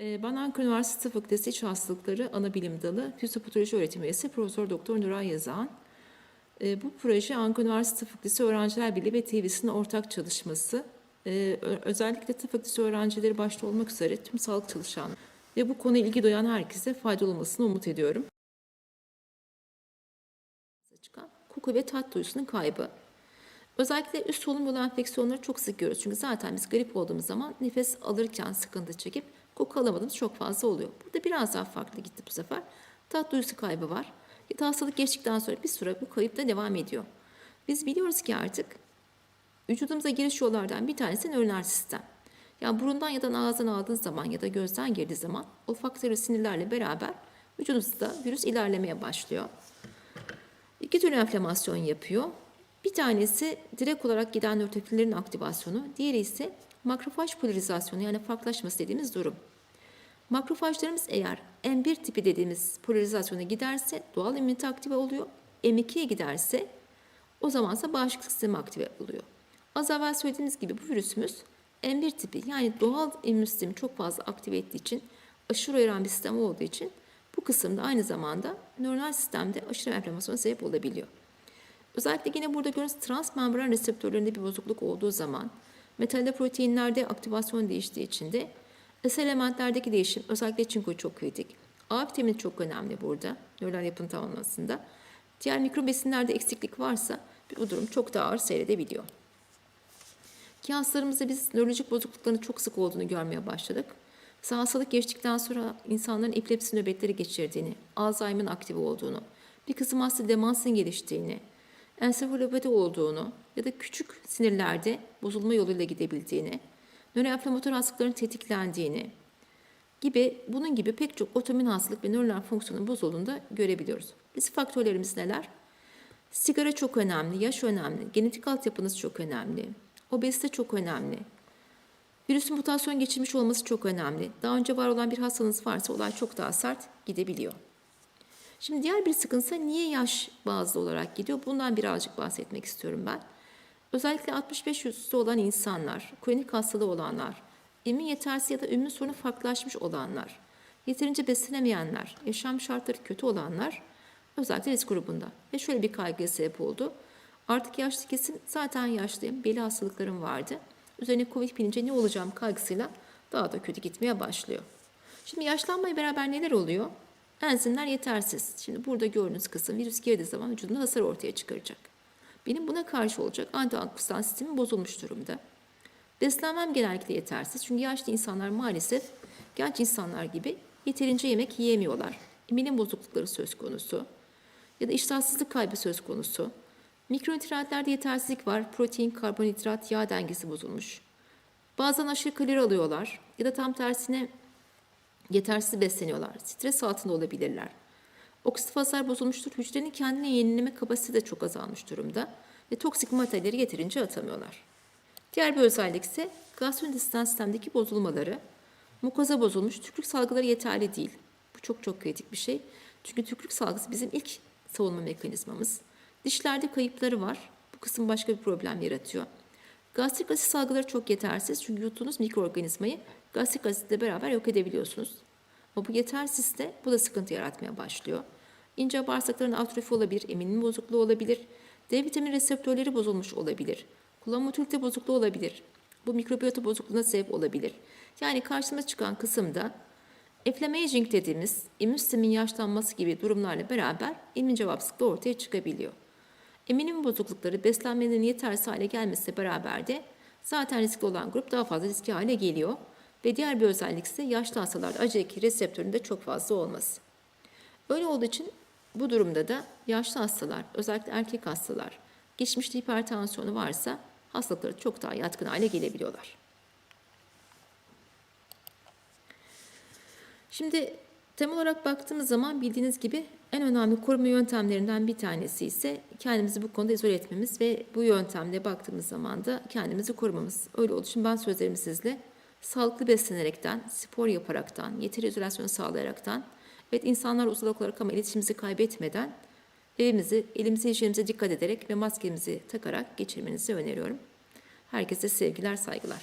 Ee, Ben Ankara Üniversitesi Tıp Fakültesi İç Hastalıkları Anabilim Dalı Fizyopatoloji Öğretim Üyesi Profesör Doktor Nuray Yazan. Ee, Bu proje Ankara Üniversitesi Tıp Fakültesi Öğrenciler Birliği ve TV'sinin ortak çalışması. Ee, Özellikle tıp fakültesi öğrencileri başta olmak üzere tüm sağlık çalışanları ve bu konuya ilgi duyan herkese faydalı olmasını umut ediyorum. Koku ve tat duyusunun kaybı. Özellikle üst solunum yolu enfeksiyonları çok sık görüyoruz. Çünkü zaten biz grip olduğumuz zaman nefes alırken sıkıntı çekip koku alamadığımız çok fazla oluyor. Burada biraz daha farklı gitti bu sefer. Tat duyusu kaybı var. Ya da hastalık geçtikten sonra bir süre bu kayıp da devam ediyor. Biz biliyoruz ki artık vücudumuza giriş yollardan bir tanesi nöronal sistem. Yani burundan ya da ağızdan aldığın zaman ya da gözden girdiği zaman olfaktörü sinirlerle beraber vücudumuzda virüs ilerlemeye başlıyor. İki türlü enflamasyon yapıyor. Bir tanesi direkt olarak giden nörotrofinlerin aktivasyonu, diğeri ise makrofaj polarizasyonu yani farklılaşması dediğimiz durum. Makrofajlarımız eğer M1 tipi dediğimiz polarizasyona giderse doğal immünite aktive oluyor. M2'ye giderse o zamansa bağışıklık sistemi aktive oluyor. Az evvel söylediğimiz gibi bu virüsümüz M1 tipi yani doğal immün sistemi çok fazla aktive ettiği için aşırı uyaran bir sistem olduğu için bu kısımda aynı zamanda nöronal sistemde aşırı enflamasyona sebep olabiliyor. Özellikle yine burada gördüğünüz transmembran reseptörlerinde bir bozukluk olduğu zaman metalde proteinlerde aktivasyon değiştiği için de ısı elementlerdeki değişim özellikle çinko çok kritik. A vitamini çok önemli burada nöral yapının tamamlamasında. Diğer mikro besinlerde eksiklik varsa bu durum çok daha ağır seyredebiliyor. Ki biz nörolojik bozuklukların çok sık olduğunu görmeye başladık. Mesela hastalık geçtikten sonra insanların epilepsi nöbetleri geçirdiğini, Alzheimer'ın aktive olduğunu, bir kısım hasta demansın geliştiğini, ensefalopati olduğunu ya da küçük sinirlerde bozulma yoluyla gidebildiğini, nöroenflamatör hastalıkların tetiklendiğini gibi bunun gibi pek çok otomin hastalık ve nöronal fonksiyonun bozulduğunu görebiliyoruz. Risk faktörlerimiz neler? Sigara çok önemli, yaş önemli, genetik altyapınız çok önemli, obezite çok önemli, virüsün mutasyon geçirmiş olması çok önemli. Daha önce var olan bir hastalığınız varsa olay çok daha sert gidebiliyor. Şimdi diğer bir sıkıntı niye yaş bazlı olarak gidiyor? Bundan birazcık bahsetmek istiyorum ben. Özellikle 65 üstü olan insanlar, kronik hastalığı olanlar, immün yetersiz ya da immün sorunu farklılaşmış olanlar, yeterince beslenemeyenler, yaşam şartları kötü olanlar özellikle risk grubunda. Ve şöyle bir kaygıya sebep oldu. Artık yaşlı kesim zaten yaşlıyım, belli hastalıklarım vardı. Üzerine Covid binince ne olacağım kaygısıyla daha da kötü gitmeye başlıyor. Şimdi yaşlanmaya beraber neler oluyor? Enzimler yetersiz. Şimdi burada gördüğünüz kısım virüs girdiği zaman vücudunda hasar ortaya çıkaracak. Benim buna karşı olacak antioksidan sistemi bozulmuş durumda. Beslenmem genellikle yetersiz. Çünkü yaşlı insanlar maalesef genç insanlar gibi yeterince yemek yiyemiyorlar. Emilim bozuklukları söz konusu. Ya da iştahsızlık kaybı söz konusu. Mikronütriyentlerde yetersizlik var. Protein, karbonhidrat, yağ dengesi bozulmuş. Bazen aşırı kalori alıyorlar. Ya da tam tersine yetersiz besleniyorlar. Stres altında olabilirler. Hasar bozulmuştur. Hücrenin kendine yenileme kapasitesi de çok azalmış durumda. Ve toksik maddeleri yeterince atamıyorlar. Diğer bir özellik ise gastrointestinal sistemdeki bozulmaları. Mukoza bozulmuş, tükürük salgıları yeterli değil. Bu çok çok kritik bir şey. Çünkü tükürük salgısı bizim ilk savunma mekanizmamız. Dişlerde kayıpları var. Bu kısım başka bir problem yaratıyor. Gastrik asit salgıları çok yetersiz. Çünkü yuttuğunuz mikroorganizmayı gastrik asitle beraber yok edebiliyorsunuz. Ama bu yetersizse bu da sıkıntı yaratmaya başlıyor. İnce bağırsakların atrofi olabilir, eminim bozukluğu olabilir, D vitamini reseptörleri bozulmuş olabilir, kullanım motilite bozukluğu olabilir. Bu mikrobiyota bozukluğuna sebep olabilir. Yani karşımıza çıkan kısımda inflammaging dediğimiz immün sistemin yaşlanması gibi durumlarla beraber immün cevapsızlık ortaya çıkabiliyor. Eminim bozuklukları beslenmenin yetersiz hale gelmesiyle beraber de zaten riskli olan grup daha fazla riskli hale geliyor. Ve diğer bir özellik ise yaşlı hastalarda acı reseptöründe çok fazla olması. Öyle olduğu için bu durumda da yaşlı hastalar, özellikle erkek hastalar, geçmişte hipertansiyonu varsa hastalıkları çok daha yatkın hale gelebiliyorlar. Şimdi temel olarak baktığımız zaman bildiğiniz gibi en önemli koruma yöntemlerinden bir tanesi ise kendimizi bu konuda izole etmemiz ve bu yöntemle baktığımız zaman da kendimizi korumamız. Öyle olduğu için ben sözlerimi sizle sağlıklı beslenerekten, spor yaparaktan, yeteri izolasyon sağlayaraktan, evet insanlar uzak olarak ama iletişimimizi kaybetmeden evimizi, elimize hijyenimize dikkat ederek ve maskemizi takarak geçirmenizi öneriyorum. Herkese sevgiler, saygılar.